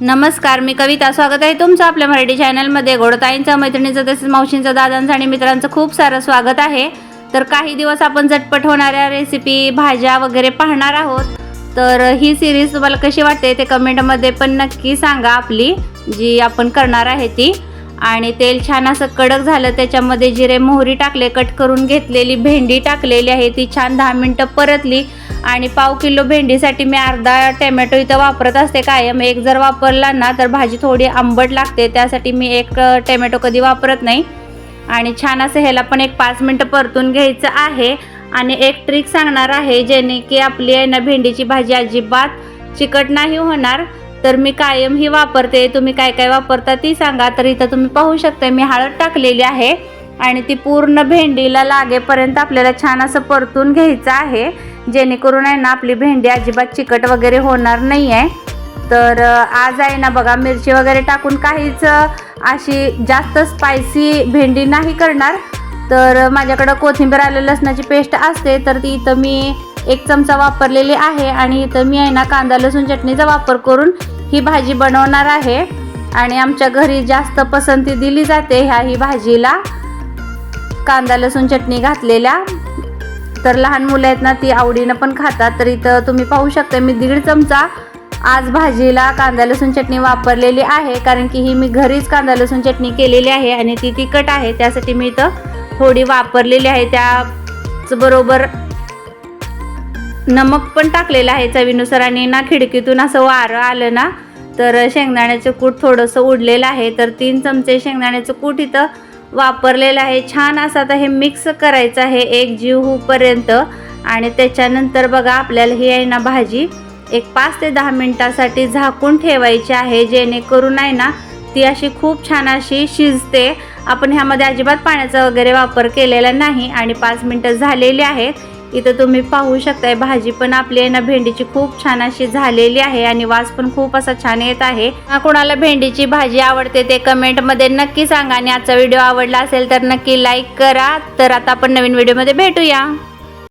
नमस्कार मी कविता. स्वागत आहे तुमचं आपल्या मराठी चॅनलमध्ये. गोडताईंचं मैत्रिणीचं तसेच मावशींचं दादांचं आणि मित्रांचं खूप सारं स्वागत आहे. तर काही दिवस आपण झटपट होणाऱ्या रेसिपी भाज्या वगैरे पाहणार आहोत. तर ही सिरीज तुम्हाला कशी वाटते ते कमेंटमध्ये पण नक्की सांगा आपली जी आपण करणार आहे ती. आणि तेल छान असं कडक झालं त्याच्यामध्ये जिरे मोहरी टाकले कट करून घेतलेली भेंडी टाकलेली आहे ती छान दहा मिनटं परतली. आणि पाव किलो भेंडीसाठी मी अर्धा टॅमॅटो इथं वापरत असते कायम. एक जर वापरला ना तर भाजी थोडी आंबट लागते. त्यासाठी मी एक टोमॅटो टॅमॅटो कधी वापरत नाही. आणि छान असं ह्याला पण एक पाच मिनटं परतून घ्यायचं आहे. आणि एक ट्रिक सांगणार आहे जेणे की आपली आहे ना भेंडीची भाजी अजिबात चिकट नाही होणार. तर मी कायम ही वापरते. तुम्ही काय काय वापरता ती सांगा. तर इथं तुम्ही पाहू शकता मी हळद टाकलेली आहे. आणि ती पूर्ण भेंडीला लागेपर्यंत आपल्याला छान असं परतून घ्यायचं आहे. जेणेकरून आहे ना आपली भेंडी अजिबात चिकट वगैरे होणार नाही आहे तर आज आहे ना बघा मिरची वगैरे टाकून काहीच अशी जास्त स्पायसी भेंडी नाही करणार. तर माझ्याकडं कोथिंबीर आलं लसणाची पेस्ट असते तर ती इथं मी एक चमचा वापरलेली आहे. आणि इथं मी आहे ना कांदा लसूण चटणीचा वापर करून ही भाजी बनवणार आहे. आणि आमच्या घरी जास्त पसंती दिली जाते ह्या ही भाजीला. कांदा लसूण चटणी घातलेल्या. तर लहान मुलं आहेत ना ती आवडीनं पण खातात. तर इथं तुम्ही पाहू शकता मी दीड चमचा आज भाजीला कांदा लसूण चटणी वापरलेली आहे. कारण की ही मी घरीच कांदा लसूण चटणी केलेली आहे आणि ती तिखट आहे. त्यासाठी मी इथं थोडी वापरलेली आहे. त्याचबरोबर नमक पण टाकलेलं आहे चवीनुसार आणि ना खिडकीतून असं वारं आलं ना तर शेंगदाण्याचं कूट थोडंसं उडलेलं आहे. तर तीन चमचे शेंगदाण्याचं कूट इथं वापरलेलं आहे. छान असं आता हे मिक्स करायचं आहे. एक जीव होऊपर्यंत आणि त्याच्यानंतर बघा आपल्याला ही आहे ना भाजी. एक पाच ते दहा मिनटासाठी झाकून ठेवायची आहे. जेणेकरून आहे ना ती अशी खूप छान अशी शिजते. आपण ह्यामध्ये अजिबात पाण्याचा वगैरे वापर केलेला नाही. आणि पाच मिनटं झालेली आहेत. इथं तुम्ही पाहू शकताय भाजी पण आपली आहे ना भेंडीची खूप छान अशी झालेली आहे आणि वास पण खूप असा छान येत आहे. कोणाला भेंडीची भाजी आवडते ते कमेंटमध्ये नक्की सांगा आणि आजचा व्हिडिओ आवडला असेल तर नक्की लाईक करा. तर आता आपण नवीन व्हिडिओमध्ये भेटूया.